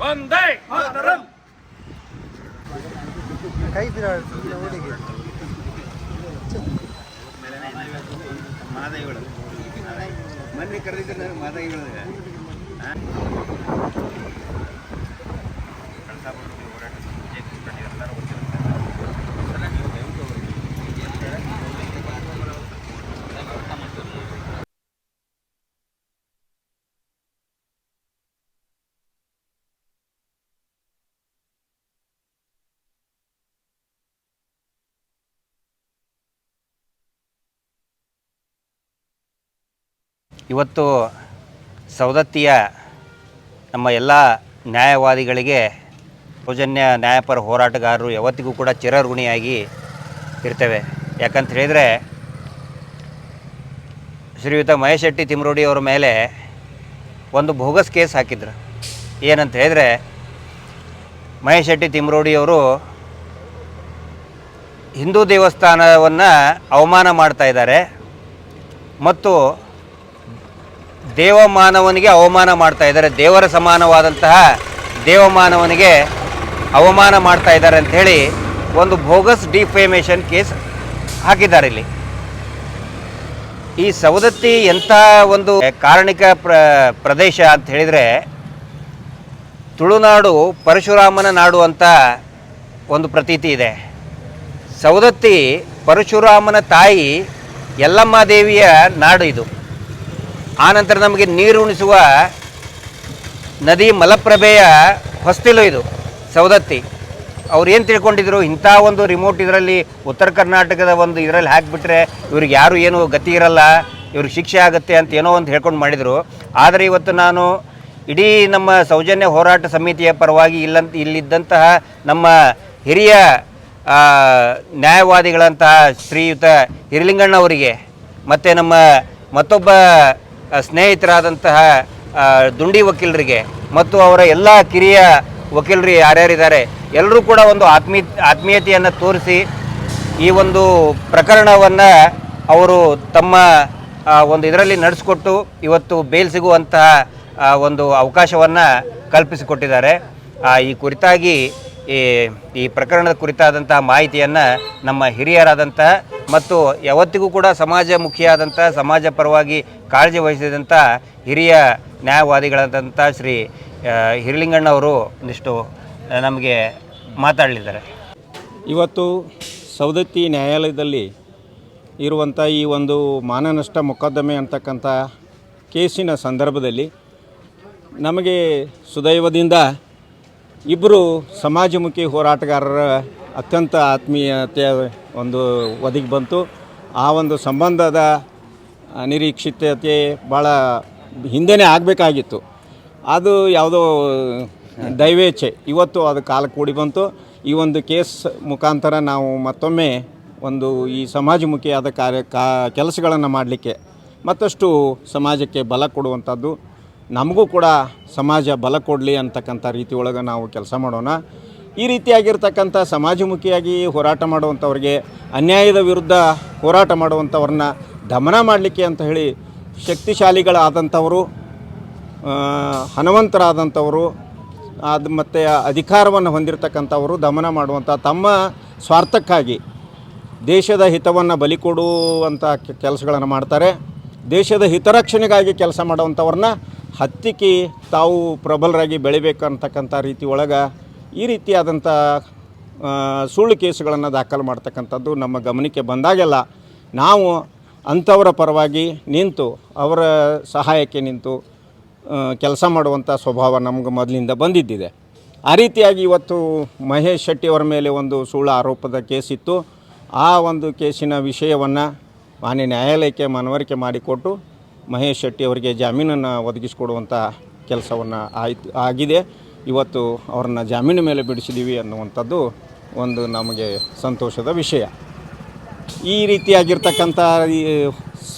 வந்தே மாதரம். கை பிராள் ஓடிக்கு மாதை விழுது சாப்பிடுறோம் ಇವತ್ತು ಸವದತ್ತಿಯ ನಮ್ಮ ಎಲ್ಲ ನ್ಯಾಯವಾದಿಗಳಿಗೆ ಸೌಜನ್ಯ ನ್ಯಾಯಪರ ಹೋರಾಟಗಾರರು ಯಾವತ್ತಿಗೂ ಕೂಡ ಚಿರಋಣಿಯಾಗಿ ಇರ್ತೇವೆ. ಯಾಕಂತ ಹೇಳಿದರೆ ಶ್ರೀಯುತ ಮಹೇಶ್ ಶೆಟ್ಟಿ ತಿಮ್ರೋಡಿ ಅವರ ಮೇಲೆ ಒಂದು ಬೋಗಸ್ ಕೇಸ್ ಹಾಕಿದ್ರು. ಏನಂತ ಹೇಳಿದರೆ ಮಹೇಶ್ ಶೆಟ್ಟಿ ತಿಮ್ರೋಡಿಯವರು ಹಿಂದೂ ದೇವಸ್ಥಾನವನ್ನು ಅವಮಾನ ಮಾಡ್ತಾ ಇದ್ದಾರೆ ಮತ್ತು ದೇವಮಾನವನಿಗೆ ಅವಮಾನ ಮಾಡ್ತಾ ಇದ್ದಾರೆ. ದೇವರ ಸಮಾನವಾದಂತಹ ದೇವಮಾನವನಿಗೆ ಅವಮಾನ ಮಾಡ್ತಾ ಇದ್ದಾರೆ ಅಂಥೇಳಿ ಒಂದು ಬೋಗಸ್ ಡಿಫೇಮೇಷನ್ ಕೇಸ್ ಹಾಕಿದ್ದಾರೆ ಇಲ್ಲಿ. ಈ ಸವದತ್ತಿ ಎಂಥ ಒಂದು ಕಾರಣಿಕ ಪ್ರ, ಪ್ರದೇಶ ಅಂತ ಹೇಳಿದರೆ ತುಳುನಾಡು ಪರಶುರಾಮನ ನಾಡು ಅಂತ ಒಂದು ಪ್ರತೀತಿ ಇದೆ. ಸವದತ್ತಿ ಪರಶುರಾಮನ ತಾಯಿ ಯಲ್ಲಮ್ಮ ದೇವಿಯ ನಾಡು ಇದು. ಆನಂತರ ನಮಗೆ ನೀರು ಉಣಿಸುವ ನದಿ ಮಲಪ್ರಭೆಯ ಹೊಸ್ತಿಲು ಇದು, ಸವದತ್ತಿ. ಅವ್ರು ಏನು ತಿಳ್ಕೊಂಡಿದ್ರು? ಇಂಥ ಒಂದು ರಿಮೋಟ್ ಇದರಲ್ಲಿ ಉತ್ತರ ಕರ್ನಾಟಕದ ಒಂದು ಇದರಲ್ಲಿ ಹಾಕಿಬಿಟ್ರೆ ಇವ್ರಿಗೆ ಯಾರು ಏನು ಗತಿ ಇರಲ್ಲ, ಇವ್ರಿಗೆ ಶಿಕ್ಷೆ ಆಗುತ್ತೆ ಅಂತ ಏನೋ ಒಂದು ಹೇಳ್ಕೊಂಡು ಮಾಡಿದರು. ಆದರೆ ಇವತ್ತು ನಾನು ಇಡೀ ನಮ್ಮ ಸೌಜನ್ಯ ಹೋರಾಟ ಸಮಿತಿಯ ಪರವಾಗಿ ಇಲ್ಲಂತ, ಇಲ್ಲಿದ್ದಂತಹ ನಮ್ಮ ಹಿರಿಯ ನ್ಯಾಯವಾದಿಗಳಂತಹ ಶ್ರೀಯುತ ಹಿರಲಿಂಗಣ್ಣವರಿಗೆ ಮತ್ತು ನಮ್ಮ ಮತ್ತೊಬ್ಬ ಸ್ನೇಹಿತರಾದಂತಹ ದುಂಡಿ ವಕೀಲರಿಗೆ ಮತ್ತು ಅವರ ಎಲ್ಲ ಕಿರಿಯ ವಕೀಲರು ಯಾರ್ಯಾರಿದ್ದಾರೆ, ಎಲ್ಲರೂ ಕೂಡ ಒಂದು ಆತ್ಮೀ, ಆತ್ಮೀಯತೆಯನ್ನು ತೋರಿಸಿ ಈ ಒಂದು ಪ್ರಕರಣವನ್ನು ಅವರು ತಮ್ಮ ಒಂದು ಇದರಲ್ಲಿ ನಡೆಸಿಕೊಟ್ಟು ಇವತ್ತು ಬೇಲ್ ಸಿಗುವಂತಹ ಒಂದು ಅವಕಾಶವನ್ನು ಕಲ್ಪಿಸಿಕೊಟ್ಟಿದ್ದಾರೆ. ಈ ಕುರಿತಾಗಿ ಈ ಈ ಪ್ರಕರಣದ ಕುರಿತಾದಂತಹ ಮಾಹಿತಿಯನ್ನು ನಮ್ಮ ಹಿರಿಯರಾದಂಥ ಮತ್ತು ಯಾವತ್ತಿಗೂ ಕೂಡ ಸಮಾಜಮುಖಿಯಾದಂಥ ಸಮಾಜ ಪರವಾಗಿ ಕಾಳಜಿ ವಹಿಸಿದಂಥ ಹಿರಿಯ ನ್ಯಾಯವಾದಿಗಳಾದಂಥ ಶ್ರೀ ಹಿರಿಲಿಂಗಣ್ಣ ಅವರು ಒಂದಿಷ್ಟು ನಮಗೆ ಮಾತಾಡಲಿದ್ದಾರೆ. ಇವತ್ತು ಸವದತ್ತಿ ನ್ಯಾಯಾಲಯದಲ್ಲಿ ಇರುವಂಥ ಈ ಒಂದು ಮಾನನಷ್ಟ ಮೊಕದ್ದಮೆ ಅಂತಕ್ಕಂಥ ಕೇಸಿನ ಸಂದರ್ಭದಲ್ಲಿ ನಮಗೆ ಸುದೈವದಿಂದ ಇಬ್ಬರು ಸಮಾಜಮುಖಿ ಹೋರಾಟಗಾರರ ಅತ್ಯಂತ ಆತ್ಮೀಯತೆಯ ಒಂದು ಒದಗಿ ಬಂತು. ಆ ಒಂದು ಸಂಬಂಧದ ನಿರೀಕ್ಷಿತತೆ ಭಾಳ ಹಿಂದೆನೇ ಆಗಬೇಕಾಗಿತ್ತು. ಅದು ಯಾವುದೋ ದೈವೇಚ್ಛೆ. ಇವತ್ತು ಅದು ಕಾಲ ಕೂಡಿ ಬಂತು. ಈ ಒಂದು ಕೇಸ್ ಮುಖಾಂತರ ನಾವು ಮತ್ತೊಮ್ಮೆ ಒಂದು ಈ ಸಮಾಜಮುಖಿಯಾದ ಕಾರ್ಯ ಕೆಲಸಗಳನ್ನು ಮಾಡಲಿಕ್ಕೆ ಮತ್ತಷ್ಟು ಸಮಾಜಕ್ಕೆ ಬಲ ಕೊಡುವಂಥದ್ದು ನಮಗೂ ಕೂಡ ಸಮಾಜ ಬಲ ಕೊಡಲಿ ಅಂತಕ್ಕಂಥ ರೀತಿ ಒಳಗೆ ನಾವು ಕೆಲಸ ಮಾಡೋಣ. ಈ ರೀತಿಯಾಗಿರ್ತಕ್ಕಂಥ ಸಮಾಜಮುಖಿಯಾಗಿ ಹೋರಾಟ ಮಾಡುವಂಥವ್ರಿಗೆ, ಅನ್ಯಾಯದ ವಿರುದ್ಧ ಹೋರಾಟ ಮಾಡುವಂಥವ್ರನ್ನ ದಮನ ಮಾಡಲಿಕ್ಕೆ ಅಂತ ಹೇಳಿ ಶಕ್ತಿಶಾಲಿಗಳಾದಂಥವರು ಹನುಮಂತರಾದಂಥವರು ಅದು ಮತ್ತು ಅಧಿಕಾರವನ್ನು ಹೊಂದಿರತಕ್ಕಂಥವರು ದಮನ ಮಾಡುವಂಥ ತಮ್ಮ ಸ್ವಾರ್ಥಕ್ಕಾಗಿ ದೇಶದ ಹಿತವನ್ನು ಬಲಿ ಕೊಡುವಂಥ ಕೆಲಸಗಳನ್ನು ಮಾಡ್ತಾರೆ. ದೇಶದ ಹಿತರಕ್ಷಣೆಗಾಗಿ ಕೆಲಸ ಮಾಡುವಂಥವ್ರನ್ನ ಹತ್ತಿಕ್ಕಿ ತಾವು ಪ್ರಬಲರಾಗಿ ಬೆಳಿಬೇಕು ಅಂತಕ್ಕಂಥ ರೀತಿ ಒಳಗೆ ಈ ರೀತಿಯಾದಂಥ ಸುಳ್ಳು ಕೇಸುಗಳನ್ನು ದಾಖಲು ಮಾಡ್ತಕ್ಕಂಥದ್ದು ನಮ್ಮ ಗಮನಕ್ಕೆ ಬಂದಾಗೆಲ್ಲ ನಾವು ಅಂಥವರ ಪರವಾಗಿ ನಿಂತು ಅವರ ಸಹಾಯಕ್ಕೆ ನಿಂತು ಕೆಲಸ ಮಾಡುವಂಥ ಸ್ವಭಾವ ನಮ್ಗೆ ಮೊದಲಿಂದ ಬಂದಿದ್ದಿದೆ. ಆ ರೀತಿಯಾಗಿ ಇವತ್ತು ಮಹೇಶ್ ಶೆಟ್ಟಿಯವರ ಮೇಲೆ ಒಂದು ಸುಳ್ಳು ಆರೋಪದ ಕೇಸಿತ್ತು. ಆ ಒಂದು ಕೇಸಿನ ವಿಷಯವನ್ನು ಮಾನ್ಯ ನ್ಯಾಯಾಲಯಕ್ಕೆ ಮನವರಿಕೆ ಮಾಡಿಕೊಟ್ಟು ಮಹೇಶ್ ಶೆಟ್ಟಿ ಅವರಿಗೆ ಜಾಮೀನನ್ನು ಒದಗಿಸಿಕೊಡುವಂಥ ಕೆಲಸವನ್ನು ಆಯಿತು, ಆಗಿದೆ. ಇವತ್ತು ಅವ್ರನ್ನ ಜಾಮೀನು ಮೇಲೆ ಬಿಡಿಸಿದ್ದೀವಿ ಅನ್ನುವಂಥದ್ದು ಒಂದು ನಮಗೆ ಸಂತೋಷದ ವಿಷಯ. ಈ ರೀತಿಯಾಗಿರ್ತಕ್ಕಂಥ ಈ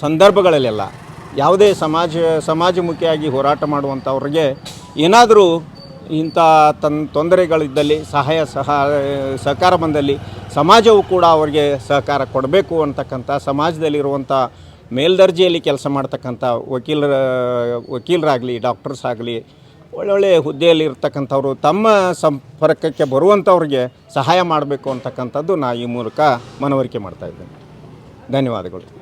ಸಂದರ್ಭಗಳಲ್ಲೆಲ್ಲ ಯಾವುದೇ ಸಮಾಜ, ಸಮಾಜಮುಖಿಯಾಗಿ ಹೋರಾಟ ಮಾಡುವಂಥವ್ರಿಗೆ ಏನಾದರೂ ಇಂಥ ತನ್ ತೊಂದರೆಗಳಿದ್ದಲ್ಲಿ, ಸಹಾಯ, ಸಹ, ಸಹಕಾರ ಬಂದಲ್ಲಿ ಸಮಾಜವು ಕೂಡ ಅವರಿಗೆ ಸಹಕಾರ ಕೊಡಬೇಕು ಅಂತಕ್ಕಂಥ, ಸಮಾಜದಲ್ಲಿರುವಂಥ ಮೇಲ್ದರ್ಜೆಯಲ್ಲಿ ಕೆಲಸ ಮಾಡ್ತಕ್ಕಂಥ ವಕೀಲರ, ವಕೀಲರಾಗಲಿ, ಡಾಕ್ಟರ್ಸ್ ಆಗಲಿ, ಒಳ್ಳೊಳ್ಳೆ ಹುದ್ದೆಯಲ್ಲಿ ಇರ್ತಕ್ಕಂಥವ್ರು ತಮ್ಮ ಸಂಪರ್ಕಕ್ಕೆ ಬರುವಂಥವ್ರಿಗೆ ಸಹಾಯ ಮಾಡಬೇಕು ಅಂತಕ್ಕಂಥದ್ದು ನಾ ಈ ಮೂಲಕ ಮನವರಿಕೆ ಮಾಡ್ತಾ ಇದ್ದೇನೆ. ಧನ್ಯವಾದಗಳು.